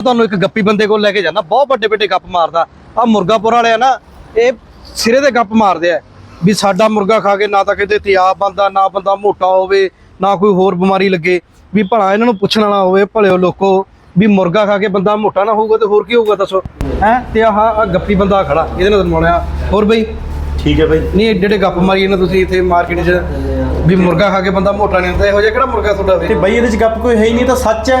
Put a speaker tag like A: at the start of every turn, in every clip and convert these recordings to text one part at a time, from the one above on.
A: ਤੁਹਾਨੂੰ ਇੱਕ ਗੱਪੀ ਬੰਦੇ ਕੋਲ ਲੈ ਕੇ ਜਾਣਾ ਬਹੁਤ ਵੱਡੇ ਵੱਡੇ ਗੱਪ ਮਾਰਦਾ। ਆ ਮੁਰਗਾਪੁਰ ਵਾਲੇ ਆ ਨਾ ਇਹ ਸਿਰੇ ਦੇ ਗੱਪ ਮਾਰਦੇ ਆ। ਵੀ ਸਾਡਾ ਮੁਰਗਾ ਖਾ ਕੇ ਨਾ ਤਾਂ ਕਿਤੇ ਤਿਆਬ ਬੰਦਾ ਨਾ ਬੰਦਾ ਮੋਟਾ ਹੋਵੇ ਨਾ ਕੋਈ ਹੋਰ ਬਿਮਾਰੀ ਲੱਗੇ। ਵੀ ਭਲਾ ਇਹਨਾਂ ਨੂੰ ਪੁੱਛਣ ਵਾਲਾ ਹੋਵੇ ਭਲਿਓ ਲੋਕੋ ਵੀ ਮੁਰਗਾ ਖਾ ਕੇ ਬੰਦਾ ਮੋਟਾ ਨਾ ਹੋਊਗਾ ਤੇ ਹੋਰ ਕੀ ਹੋਊਗਾ ਦੱਸੋ। ਹੈ? ਤੇ ਆਹ ਆਹ ਗੱਪੀ ਬੰਦਾ ਖੜਾ ਇਹਦੇ ਨਾਲ ਬਣਾਇਆ ਹੋਰ ਬਈ?
B: ਠੀਕ ਹੈ ਬਾਈ।
A: ਨਹੀਂ ਏਡੇ ਏਡੇ ਗੱਪ ਮਾਰੀ ਇਹਨਾਂ ਤੁਸੀਂ ਇੱਥੇ ਮਾਰਕੀਟ 'ਚ। ਵੀ ਮੁਰਗਾ ਖਾ ਕੇ ਬੰਦਾ ਮੋਟਾ ਨਹੀਂ ਹੁੰਦਾ ਇਹੋ ਜਿਹਾ ਕਿਹੜਾ ਮੁਰਗਾ ਤੁਹਾਡਾ
B: ਤੇ ਬਾਈ ਇਹਦੇ ਚ ਗੱਪ ਕੋਈ ਹੈ ਹੀ ਨਹੀਂ ਤਾਂ ਸੱਚ ਹੈ।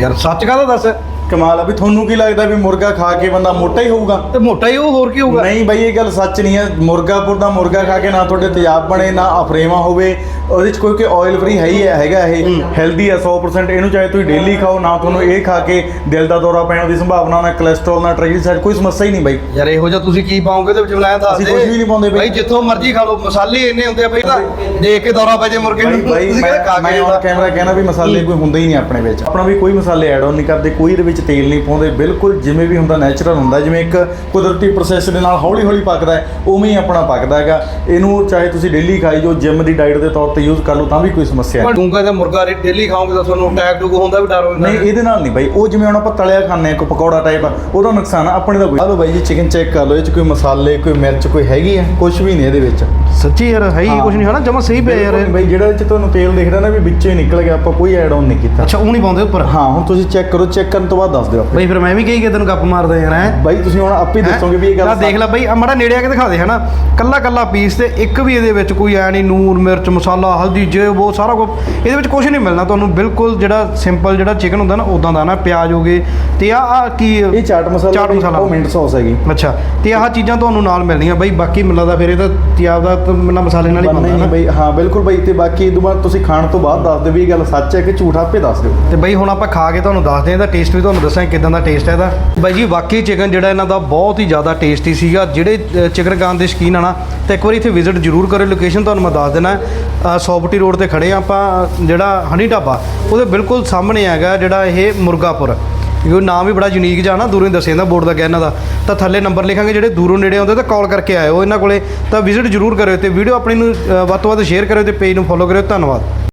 A: ਯਾਰ ਸੱਚ ਕਾਹਦਾ ਦੱਸ?
B: ਕਮਾਲ ਆ ਵੀ ਤੁਹਾਨੂੰ ਕੀ ਲੱਗਦਾ ਵੀ ਮੁਰਗਾ ਖਾ ਕੇ ਬੰਦਾ ਮੋਟਾ ਹੀ ਹੋਊਗਾ?
A: ਤੇ ਮੋਟਾ ਹੀ ਉਹ ਹੋਰ ਕੀ ਹੋਊਗਾ?
B: ਨਹੀਂ ਬਾਈ ਇਹ ਗੱਲ ਸੱਚ ਨਹੀਂ ਹੈ ਮੁਰਗਾਪੁਰ ਦਾ ਮੁਰਗਾ ਖਾ ਕੇ ਨਾ ਤੁਹਾਡੇ ਤੇਜ਼ਾਬ ਬਣੇ ਨਾ ਅਫਰੇਵਾ ਹੋਵੇ। ਉਹਦੇ ਚ ਕੋਈ ਕੋਈ ਆਇਲ ਫਰੀ ਹੈ ਹੀ ਹੈ ਹੈਗਾ ਇਹ। ਹੈਲਦੀ ਹੈ 100% ਇਹਨੂੰ ਚਾਹੇ ਤੁਸੀਂ ਡੇਲੀ ਖਾਓ ਨਾ ਤੁਹਾਨੂੰ ਇਹ ਖਾ ਕੇ ਦਿਲ ਦਾ ਦੌਰਾ ਪੈਣ ਦੀ ਸੰਭਾਵਨਾ ਨਾ ਕੋਲੇਸਟ੍ਰੋਲ ਨਾ ਟ੍ਰਾਈਗਲੀਸਰਾਈਡ ਕੋਈ ਸਮੱਸਿਆ ਹੀ ਨਹੀਂ ਬਾਈ।
A: ਯਾਰ ਇਹੋ ਜਿਹਾ ਤੁਸੀਂ ਕੀ ਪਾਓਗੇ ਉਹਦੇ ਵਿੱਚ ਮੈਂ ਦੱਸ
B: ਅਸੀਂ ਕੁਛ ਵੀ ਨਹੀਂ ਪਾਉਂਦੇ ਬਈ।
A: ਬਾਈ ਜਿੱਥੋਂ ਮਰਜ਼ੀ ਖਾ ਲਓ ਮਸਾਲੇ ਇੰਨੇ ਹੁੰਦੇ ਆ ਬਈ ਤਾਂ। ਦੇਖ ਕੇ ਦੌਰਾ ਪੈ ਜੇ ਮੁਰਗੇ ਨੂੰ।
B: ਬਾਈ
A: ਤੁਸੀਂ
B: ਮੈਂ
A: ਖਾ ਕੇ।
B: ਕੈਮਰਾ ਕਹਿਣਾ ਵੀ ਮਸਾਲੇ ਕੋਈ ਹੁੰਦਾ ਹੀ ਨਹੀਂ ਆਪਣੇ ਵਿੱਚ। ਆਪਣਾ ਵੀ ਕੋਈ ਮਸਾਲੇ ਐਡ ਆਨ ਨਹੀਂ ਕਰਦੇ ਕੋਈ ਇਹਦੇ ਵਿੱਚ ਤੇਲ ਨਹੀਂ ਪਾਉਂਦੇ ਬਿਲਕੁਲ ਜਿਵੇਂ ਵੀ ਹੁੰਦਾ ਨੈਚੁਰਲ ਹੁੰਦਾ ਜਿਵੇਂ ਇੱਕ ਕੁਦਰਤੀ ਪ੍ਰੋਸੈਸ ਦੇ ਨਾਲ ਹੌਲੀ ਹੌਲੀ ਪੱਕਦਾ ਹੈ ਉਵੇਂ ਹੀ ਆਪਣਾ ਪੱਕਦਾ ਹੈਗਾ। ਇਹਨੂੰ ਚਾਹੇ ਤੁਸੀਂ ਡੇਲੀ ਖਾਈ ਜੋ ਜਿਮ ਦੀ ਡਾਈਟ ਦੇ ਤੌਰ ਤੇ ਯੂਜ਼ ਕਰ ਲਓ ਤਾਂ ਵੀ ਕੋਈ ਸਮੱਸਿਆ
A: ਪਰ ਡੂੰਗਾ ਦਾ ਮੁਰਗਾ ਡੇਲੀ ਖਾਓਗੇ ਤਾਂ ਤੁਹਾਨੂੰ ਅਟੈਕ ਡੂਗ ਹੁੰਦਾ ਵੀ ਡਰ
B: ਨਹੀਂ ਇਹਦੇ ਨਾਲ ਨਹੀਂ ਬਾਈ ਉਹ ਜਿਵੇਂ ਹੁਣ ਆਪਾਂ ਤਲਿਆ ਖਾਂਦੇ ਆ ਕੋਈ ਪਕੌੜਾ ਟਾਈਪ ਉਹਦਾ ਨੁਕਸਾਨ ਆ ਆਪਣੇ ਦਾ ਕੋਈ ਆਲੋ ਬਾਈ ਜੀ ਚਿਕਨ ਚੈੱਕ ਕਰ ਲਓ ਇਹ ਚ ਕੋਈ ਮਸਾਲੇ ਕੋਈ ਮਿਰਚ ਕੋਈ ਹੈਗੀ ਆ ਕੁਝ ਵੀ ਨਹੀਂ ਇਹਦੇ ਵਿੱਚ।
A: ਸੱਚੀ ਯਾਰ ਹੈ
B: ਹਾਂ।
A: ਕੁਝ ਨਹੀਂ ਹਨਾ? ਜਮਾ ਸਹੀ ਪਿਆ ਯਾਰ।
B: ਬਿਲਕੁਲ ਬਾਈ ਜਿਹੜਾ ਇਹ ਚ ਤੁਹਾਨੂੰ ਤੇਲ ਦਿਖਦਾ ਨਾ ਵੀ ਵਿੱਚੋਂ ਨਿਕਲ ਗਿਆ ਆਪਾਂ ਕੋਈ ਐਡ ਆਨ ਨਹੀਂ ਕੀਤਾ।
A: ਅੱਛਾ ਉਹ ਨਹੀਂ ਪਾਉਂਦੇ ਉੱਪਰ?
B: ਹਾਂ ਹੁਣ ਤੁਸੀਂ ਚੈੱਕ ਕਰੋ ਚੈੱਕ ਕਰਨ ਤੋਂ ਬਾਅਦ ਦੱਸ ਦਿਓ ਆਪੇ।
A: ਬਈ ਫਿਰ ਮੈਂ ਵੀ ਕਹੀ ਕਿ ਤੈਨੂੰ ਗੱਪ ਮਾਰਦਾ ਯਾਰ ਹੈ?
B: ਬਾਈ ਤੁਸੀਂ ਹੁਣ ਆਪੇ ਦੱਸੋਗੇ ਵੀ ਇਹ ਗੱਲ
A: ਨਾ ਦੇਖ ਲੈ ਬਈ ਆ ਮਾੜਾ ਨੇੜੇ ਆ ਕੇ ਦਿਖਾ ਦੇ ਹਨਾ? ਕੱਲਾ ਕੱਲਾ ਪੀਸ ਤੇ ਇੱਕ ਵੀ ਇਹਦੇ ਵਿੱਚ ਕੋਈ ਐ ਨਹੀਂ ਨੂਨ ਮਿਰਚ ਮਸਾਲਾ ਹਲਦੀ ਜੇ ਉਹ ਸਾਰਾ ਕੁਝ ਇਹਦੇ ਵਿੱਚ ਕੁਝ ਨਹੀਂ ਮਿਲਣਾ ਤੁਹਾਨੂੰ। ਬਿਲਕੁਲ ਜਿਹੜਾ ਸਿੰਪਲ ਜਿਹੜਾ ਚਿਕਨ ਹੁੰਦਾ ਨਾ ਉਦਾਂ ਦਾ ਨਾ ਪਿਆਜ਼ ਹੋ ਗਏ ਤੇ ਆ ਆ ਕੀ
B: ਇਹ ਚਾਟ ਮਸਾਲਾ
A: ਚਾਟ ਮਸਾਲਾ।
B: ਉਹ ਮਿੰਟ ਸੌਸ ਹੈਗੀ।
A: ਅੱਛਾ ਤੇ ਆਹ ਚੀਜ਼ਾਂ ਤੁਹਾਨੂੰ ਨਾਲ ਮਿਲਣੀਆਂ ਬਈ ਬਾਕੀ ਮੈਨੂੰ ਲੱਗਦਾ ਫਿਰ ਇਹ ਤਾਂ ਤਿਆਬ ਦਾ ਮੈਨੂੰ ਮਸਾਲੇ ਨਾਲ ਹੀ ਬਣਦਾ
B: ਨਹੀਂ
A: ਨਾ।
B: ਬਾਈ ਹਾਂ ਬਿਲਕੁਲ ਬਾਈ ਤੇ ਬਾਕੀ ਇਹ ਤੋਂ ਬਾਅਦ ਤੁਸੀਂ ਖਾਣ ਤੋਂ ਬਾਅਦ ਦੱਸ ਦਿਓ ਵੀ ਇਹ ਗੱਲ ਸੱਚ ਹੈ ਕਿ ਝੂਠ ਆਪੇ ਦੱਸ ਦਿਓ।
A: ਤੇ ਬਈ ਹੁਣ ਆਪਾਂ ਖਾ ਕੇ ਤੁਹਾਨੂੰ ਦੱਸਦੇ ਹਾਂ ਇਹਦਾ ਟੇਸਟ ਵੀ ਤੁਹਾਨੂੰ ਦੱਸਾਂ ਕਿਦਾਂ ਦਾ ਟੇਸਟ ਹੈ ਇਹਦਾ। ਬਾਈ ਜੀ ਵਾਕਈ ਚਿਕਨ ਜਿਹੜਾ ਇਹਨਾਂ ਦਾ ਬਹੁਤ ਹੀ ਜ਼ਿਆਦਾ ਟੇਸਟੀ ਸੀਗਾ ਜਿਹੜੇ ਚਿਕਨ ਖਾਣ ਦੇ ਸ਼ੌਕੀਨ ਆ ਨਾ ਤੇ ਇੱਕ ਵਾਰੀ ਇੱਥੇ ਵਿਜ਼ਿਟ ਜ਼ਰੂਰ ਕਰਿਓ ਲੋਕੇਸ਼ਨ ਤੁਹਾਨੂੰ ਮੈਂ ਦੱਸ ਦੇਣਾ ਸੌਪਟੀ ਰੋਡ ਤੇ ਖੜੇ ਆ ਆਪਾਂ ਜਿਹੜਾ ਹਨੀ ਢਾਬਾ ਉਹਦੇ ਬਿਲਕੁਲ ਸਾਹਮਣੇ ਹੈਗਾ ਜਿਹੜਾ ਇਹ ਮੁਰਗਾਪੁਰ। ਕਿਉਂਕਿ ਨਾਮ ਵੀ ਬੜਾ ਯੂਨੀਕ ਜਿਹਾ ਨਾ, ਦੂਰੋਂ ਹੀ ਦੱਸਿਆ ਜਾਂਦਾ ਬੋਰਡ ਦਾ ਗਿਆ ਇਹਨਾਂ ਦਾ। ਤਾਂ ਥੱਲੇ ਨੰਬਰ ਲਿਖਾਂਗੇ ਜਿਹੜੇ ਦੂਰੋਂ ਨੇੜੇ ਆਉਂਦੇ ਤਾਂ ਕਾਲ ਕਰਕੇ ਆਇਓ। ਇਹਨਾਂ ਕੋਲੇ ਤਾਂ ਵਿਜ਼ਿਟ ਜ਼ਰੂਰ ਕਰਿਓ ਤੇ ਵੀਡੀਓ ਆਪਣੀ ਨੂੰ ਵੱਧ ਤੋਂ ਵੱਧ ਸ਼ੇਅਰ ਕਰਿਓ ਤੇ ਪੇਜ ਨੂੰ ਫੋਲੋ ਕਰਿਓ। ਧੰਨਵਾਦ।